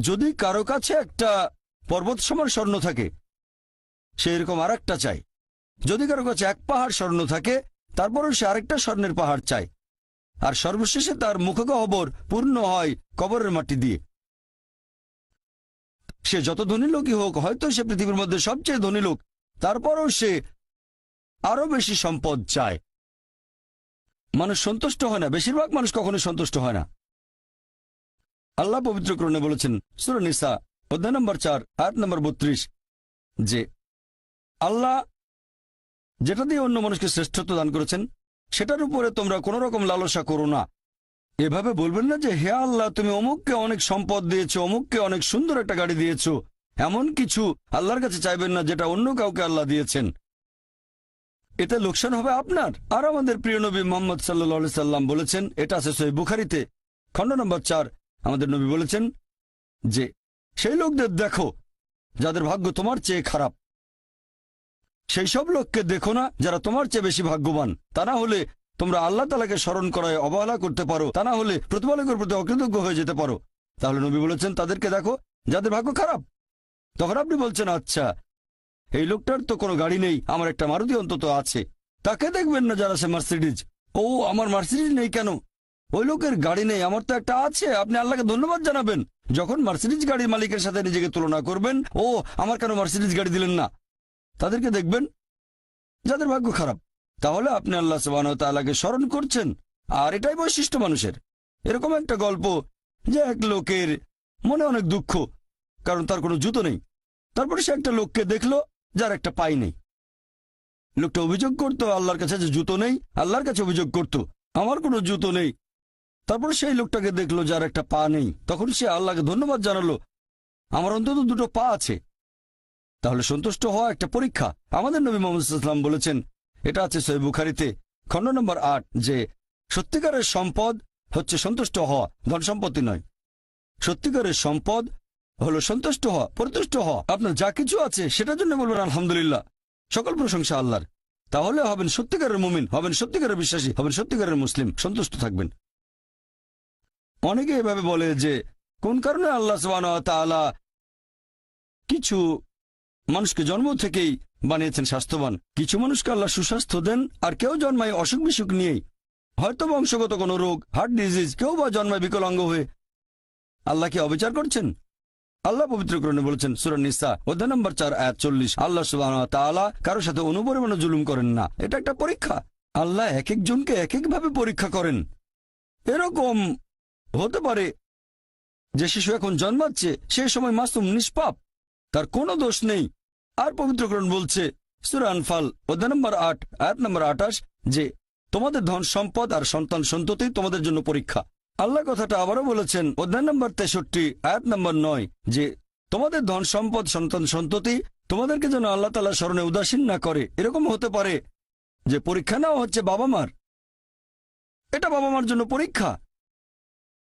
যদি কারও কাছে একটা পর্বত সমান স্বর্ণ থাকে, সে এরকম আর একটা চায়। যদি কারও কাছে এক পাহাড় স্বর্ণ থাকে, তারপরও সে আরেকটা স্বর্ণের পাহাড় চায়। আর সর্বশেষে তার মুখগহ্বর পূর্ণ হয় কবরের মাটি দিয়ে। সে যত ধনী লোকই হোক, হয়তো সে পৃথিবীর মধ্যে সবচেয়ে ধনী লোক, তারপরও সে আরও বেশি সম্পদ চায়। মানুষ সন্তুষ্ট হয় না, বেশিরভাগ মানুষ কখনো সন্তুষ্ট হয় না। আল্লাহ পবিত্র করণে বলেছেন সুরনিসা অধ্যায় নম্বর চার, আয়াত নম্বর বত্রিশ, যে আল্লাহ যেটা দিয়ে অন্য মানুষকে শ্রেষ্ঠত্ব দান করেছেন, সেটার উপরে তোমরা কোনো রকম লালসা করো না। এভাবে বলবেন না যে, হে আল্লাহ, তুমি অমুককে অনেক সম্পদ দিয়েছ, অমুককে অনেক সুন্দর একটা গাড়ি দিয়েছ, এমন কিছু আল্লাহর কাছে চাইবেন না যেটা অন্য কাউকে আল্লাহ দিয়েছেন। এতে লোকসান হবে আপনার। আর আমাদের প্রিয় নবী মোহাম্মদ সাল্লা সাল্লাম বলেছেন, এটা আছে সই বুখারিতে, খণ্ড নম্বর চার আমাদের নবী বলেছেন যে, সেই লোকদের দেখো, যাদের ভাগ্য তোমার চেয়ে খারাপ। সেই সব লোককে দেখো না যারা তোমার চেয়ে বেশি ভাগ্যবান। তা না হলে তোমরা আল্লাহ তালাকে স্মরণ করায় অবহেলা করতে পারো। তা না হলে প্রতিপালকের প্রতি অকৃতজ্ঞ হয়ে যেতে পারো। তাহলে নবী বলেছেন, তাদেরকে দেখো, যাদের ভাগ্য খারাপ। তখন আপনি বলছেন আচ্ছা এই লোকটার তো কোনো গাড়ি নেই, আমার একটা মারুতি অন্তত আছে। তাকে দেখবেন না যারা সে মার্সিডিজ। ও, আমার মার্সিডিজ নেই কেন? ওই লোকের গাড়ি নেই, আমার তো একটা আছে। আপনি আল্লাহকে ধন্যবাদ জানাবেন। যখন মার্সিডিজ গাড়ির মালিকের সাথে নিজেকে তুলনা করবেন, ও, আমার কেন মার্সিডিজ গাড়ি দিলেন না? তাদেরকে দেখবেন, যাদের ভাগ্য খারাপ। তাহলে আপনি আল্লাহ সুবাহ তাল্লাহকে স্মরণ করছেন। আর এটাই বৈশিষ্ট্য মানুষের। এরকম একটা গল্প যে এক লোকের মনে অনেক দুঃখ, কারণ তার কোনো জুতো নেই। তারপরে সে একটা লোককে দেখল, যার একটা পাই নেই। লোকটা অভিযোগ করতো, আল্লাহর কাছে যে জুতো নেই, আল্লাহর কাছে অভিযোগ করত, আমার কোনো জুতো নেই। তারপর সেই লোকটাকে দেখল যার একটা পা নেই। তখন সে আল্লাহকে ধন্যবাদ জানালো, আমার অন্তত দুটো পা আছে। তাহলে সন্তুষ্ট হওয়া একটা পরীক্ষা। আমাদের নবী মোহাম্মদাম বলেছেন, এটা আছে সই বুখারিতে, খণ্ড নম্বর আট, যে সত্যিকারের সম্পদ হচ্ছে সন্তুষ্ট হওয়া, ধন সম্পত্তি নয়। সত্যিকারের সম্পদ হলো সন্তুষ্ট হওয়া, পরিতুষ্ট হওয়া। আপনার যা কিছু আছে সেটার জন্য বলবেন, আলহামদুলিল্লাহ, সকল প্রশংসা আল্লাহর। তাহলে হবেন সত্যিকারের মুমিন, হবেন সত্যিকারের বিশ্বাসী, হবেন সত্যিকারের মুসলিম, সন্তুষ্ট থাকবেন। অনেকে এভাবে বলে যে, কোন কারণে আল্লাহ তাআলা কিছু মানুষকে জন্ম থেকেই বানিয়েছেন স্বাস্থ্যবান? কিছু মানুষকে আল্লাহ সুস্বাস্থ্য দেন আর কেউ জন্মায় অসুখ বিসুখ নিয়েই। হয়তো বংশগত কোনো রোগ হার্ট ডিজিজ কেউ বা জন্মায় বিকলাঙ্গ হয়ে। আল্লাহ কি অবিচার করছেন? আল্লাহ পবিত্রকরণে বলেছেন সুরান নিসা, অধ্যায় নম্বর চার, আয়াত চল্লিশ, আল্লাহ সুবাহ তাআলা কারও সাথে অনুপরিমাণে জুলুম করেন না। এটা একটা পরীক্ষা। আল্লাহ এক একজনকে এক একভাবে পরীক্ষা করেন। এরকম হতে পারে যে শিশু এখন জন্মাচ্ছে, সে সময় মাসুম নিষ্পাপ। তার কোনো দোষ নেই। আর পবিত্রকরণ বলছে, সুরা আনফাল, অধ্যায় নম্বর আট, আয়াত নম্বর আঠাশ, যে তোমাদের ধন সম্পদ আর সন্তান সন্ততি তোমাদের জন্য পরীক্ষা। আল্লাহ কথাটা আবারও বলেছেন, অধ্যায় নম্বর তেষট্টি, আয়াত নম্বর নয়, যে তোমাদের ধন সম্পদ, সন্তান সন্ততি তোমাদেরকে যেন আল্লাহ তালা স্মরণে উদাসীন না করে। এরকম হতে পারে যে পরীক্ষা নেওয়া হচ্ছে বাবা মার। এটা বাবা মার জন্য পরীক্ষা।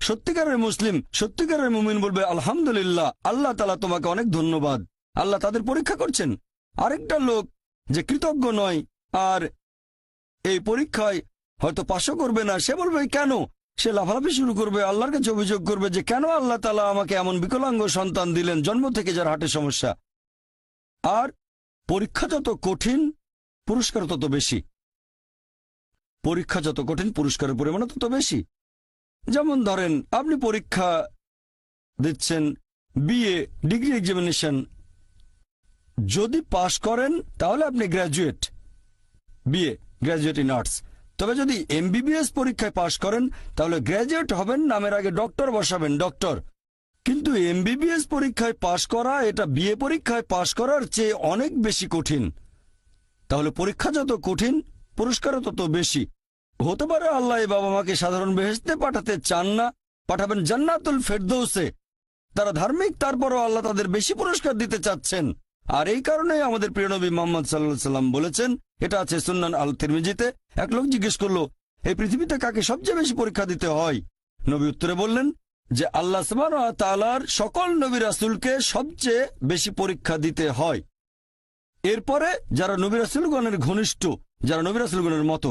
সত্যিকারের মুসলিম, সত্যিকারের মুমিন বলবে, আলহামদুলিল্লাহ, আল্লাহ তালা তোমাকে অনেক ধন্যবাদ। আল্লাহ তাদের পরীক্ষা করছেন। আরেকটা লোক যে কৃতজ্ঞ নয়, আর এই পরীক্ষায় হয়তো পাশও করবে না, সে বলবে, কেন? সে লাফালাফি শুরু করবে, আল্লাহর কাছে অভিযোগ করবে যে, কেন আল্লাহ তালা আমাকে এমন বিকলাঙ্গ সন্তান দিলেন, জন্ম থেকে যার হাটে সমস্যা? আর পরীক্ষা যত কঠিন, পুরস্কার তত বেশি। পরীক্ষা যত কঠিন, পুরস্কারের পরিমাণ তত বেশি। যেমন ধরেন, আপনি পরীক্ষা দিচ্ছেন বিএ ডিগ্রি এক্সামিনেশন যদি পাশ করেন, তাহলে আপনি graduate BA graduate in arts তবে যদি এমবিবিএস পরীক্ষায় পাশ করেন, তাহলে গ্র্যাজুয়েট হবেন, নামের আগে ডক্টর বসাবেন ডক্টর কিন্তু এমবিবিএস পরীক্ষায় পাশ করা, এটা বিএ পরীক্ষায় পাশ করার চেয়ে অনেক বেশি কঠিন। তাহলে পরীক্ষা যত কঠিন, পুরস্কারও তত বেশি। হতে পারে আল্লাহ এই বাবা মাকে সাধারণ বেহেস্তে পাঠাতে চান না, পাঠাবেন জান্নাতুল ফেরদৌসে। তারা ধার্মিক, তারপরও আল্লাহ তাদের বেশি পুরস্কার দিতে চাচ্ছেন। আর এই কারণে আমাদের প্রিয় নবী মোহাম্মদ সাল্লাহ সাল্লাম বলেছেন, এটা আছে সুন্নান আল তিরমিজিতে এক লোক জিজ্ঞেস করল, এই পৃথিবীতে কাকে সবচেয়ে বেশি পরীক্ষা দিতে হয়? নবী উত্তরে বললেন যে, আল্লাহ তালার সকল নবী রাসুলকে সবচেয়ে বেশি পরীক্ষা দিতে হয়। এরপরে যারা নবী রাসুলগণের ঘনিষ্ঠ, যারা নবী রাসুলগণের মতো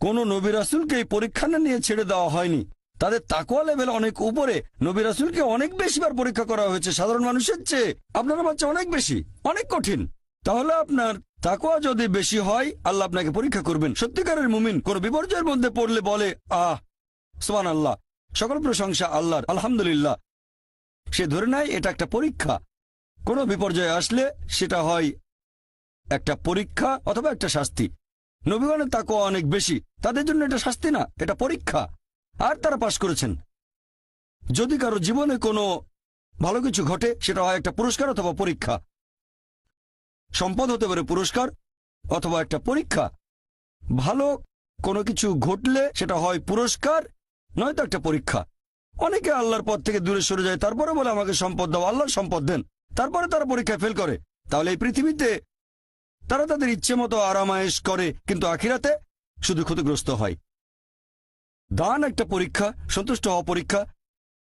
কোন নবী রাসুলকে এই পরীক্ষা না নিয়ে ছেড়ে দেওয়া হয়নি। তাদের তাকোয়া লেভেল অনেক উপরে। নবী রাসুলকে অনেক বেশিবার পরীক্ষা করা হয়েছে সাধারণ মানুষের চেয়ে। আপনার বাচ্চা অনেক বেশি, অনেক কঠিন। তাহলে আপনার তাকোয়া যদি বেশি হয়, আল্লাহ আপনাকে পরীক্ষা করবেন। সত্যিকারের মুমিন কোন বিপর্যয়ের মধ্যে পড়লে বলে, আহ সোমান আল্লাহ সকল প্রশংসা আল্লাহর, আলহামদুলিল্লাহ। সে ধরে নেয়, এটা একটা পরীক্ষা। কোনো বিপর্যয় আসলে সেটা হয় একটা পরীক্ষা অথবা একটা শাস্তি। নবীগণের তাকওয়া অনেক বেশি। তাদের জন্য এটা শাস্তি না, এটা পরীক্ষা। আর তারা পাশ করেছেন। যদি কারও জীবনে কোনো ভালো কিছু ঘটে, সেটা হয় একটা পুরস্কার অথবা পরীক্ষা। সম্পদ হতে পারে পুরস্কার অথবা একটা পরীক্ষা। ভালো কোনো কিছু ঘটলে সেটা হয় পুরস্কার, নয়তো একটা পরীক্ষা। অনেকে আল্লাহর পথ থেকে দূরে সরে যায়, তারপরে বলে আমাকে সম্পদ দাও আল্লাহর সম্পদ দেন। তারপরে তারা পরীক্ষায় ফেল করে। তাহলে এই পৃথিবীতে তারা তাদের ইচ্ছে মতো আরামায়েশ করে, কিন্তু আখিরাতে শুধু ক্ষতিগ্রস্ত হয়। দান একটা পরীক্ষা, সন্তুষ্ট হওয়া পরীক্ষা